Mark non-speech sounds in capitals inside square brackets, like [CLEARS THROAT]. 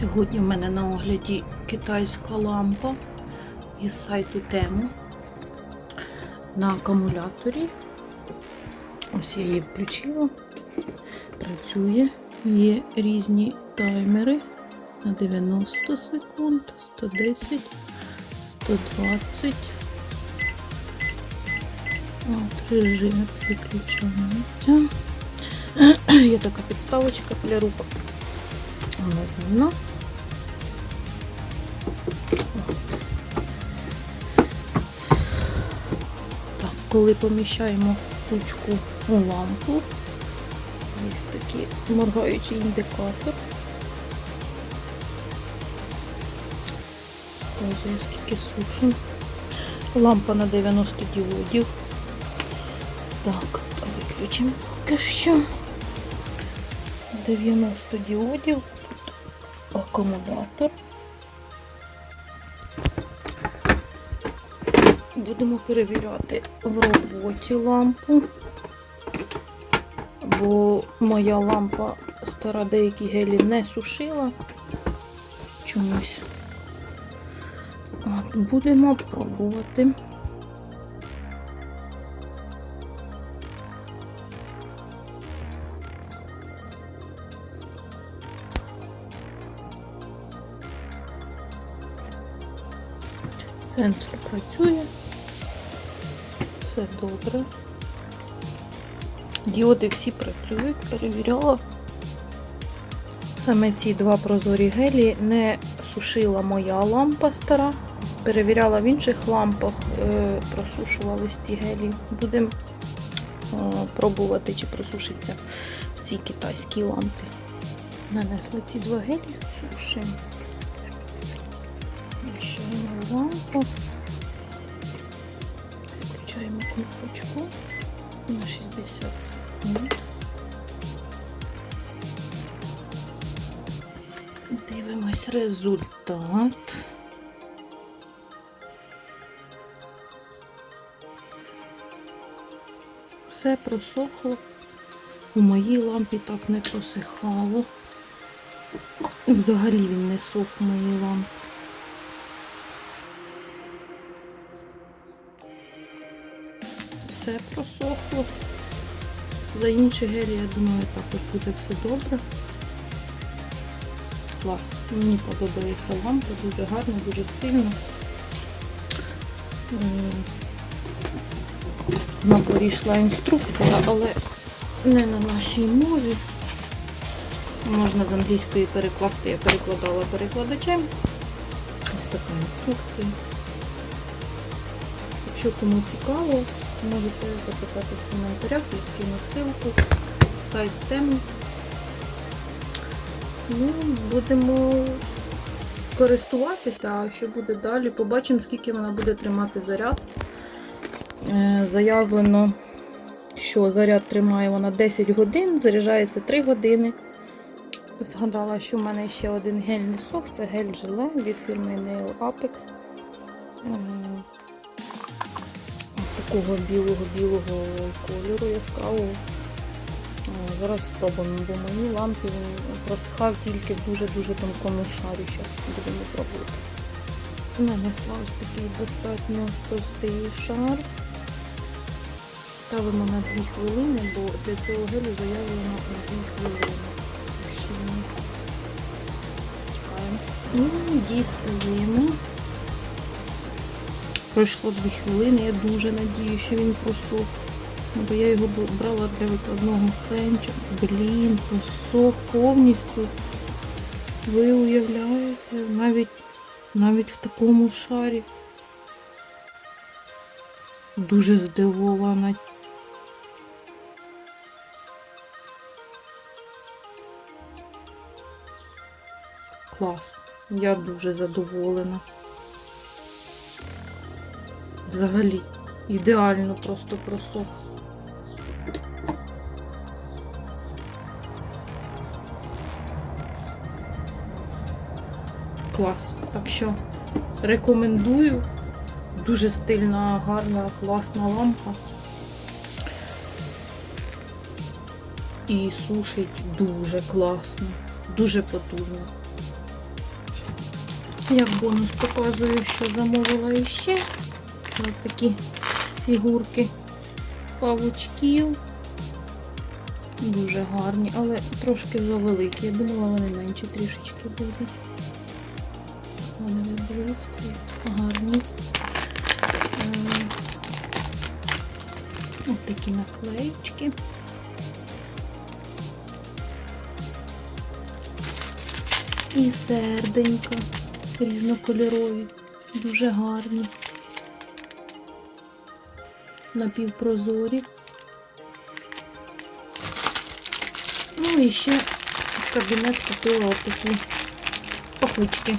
Сьогодні в мене на огляді китайська лампа із сайту Тему на акумуляторі. Ось я її включила. Працює. Є різні таймери на 90 секунд, 110, 120. От, режими переключаються. [CLEARS THROAT] Є така підставочка для рук. Вона змінна. Так, коли поміщаємо кучку у лампу, ось такий моргаючий індикатор. Показує, скільки сушим. Лампа на 90 діодів. Так, виключимо поки що. 90 діодів. Акумулятор. Будемо перевіряти в роботі лампу, бо моя лампа стара деякі гелі не сушила чомусь. От, будемо пробувати. Сенсор працює. Все добре. Діоди всі працюють, перевіряла. Саме ці два прозорі гелі не сушила моя лампа стара. Перевіряла в інших лампах, е, просушувались ті гелі. Будемо е, пробувати, чи просушиться в цій китайській лампі. Нанесли ці два гелі, сушимо. Включаємо лампу. Включаємо кнопочку на 60 секунд. Дивимось результат. Все просохло. У моїй лампі так не просихало. Взагалі він не сох в моїй лампі. Все просохло. За інші гелі, я думаю, також буде все добре. Клас. Мені подобається лампа, дуже гарно, дуже стильно. М, В йшла інструкція, але не на нашій мові. Можна з англійської перекласти, я перекладала перекладачем. Ось така інструкція. Якщо кому цікаво, можете запитати в коментарях, я скину ссылку, сайт тему. Ну, будемо користуватися, а що буде далі, побачимо, скільки вона буде тримати заряд. Е, Заявлено, що заряд тримає вона 10 годин, заряджається 3 години. Згадала, що в мене ще один гельний сох, це гель желе від фірми Nail Apex. Такого білого-білого кольору яскравого. Е, Зараз спробуємо, бо мені лампі він просихав тільки в дуже-дуже тонкому шарі. Зараз будемо пробувати. Нанесла ось такий достатньо товстий шар. Ставимо на 2 хвилини, бо для цього гелю заявлено на 2 хвилини. Чекаємо. І дістаємо. Пройшло 2 хвилини, я дуже надію, що він просох. Ну, Бо я його брала для викладного френча. Блін, просох повністю. Ви уявляєте, навіть, навіть в такому шарі. Дуже здивована. Клас. Я дуже задоволена. Взагалі, ідеально просто просох. Клас. Так що рекомендую. Дуже стильна, гарна, класна лампа. І сушить дуже класно, дуже потужно. Як бонус показую, що замовила іще. Ось такі фігурки павучків. Дуже гарні, але трошки завеликі. Я думала, вони менші трішечки будуть. Вони виблискують. Гарні. Е, Ось такі наклеїчки. І серденька різнокольорові, дуже гарні. Напівпрозорі. Ну і ще в кабінет купила отакі пахучки.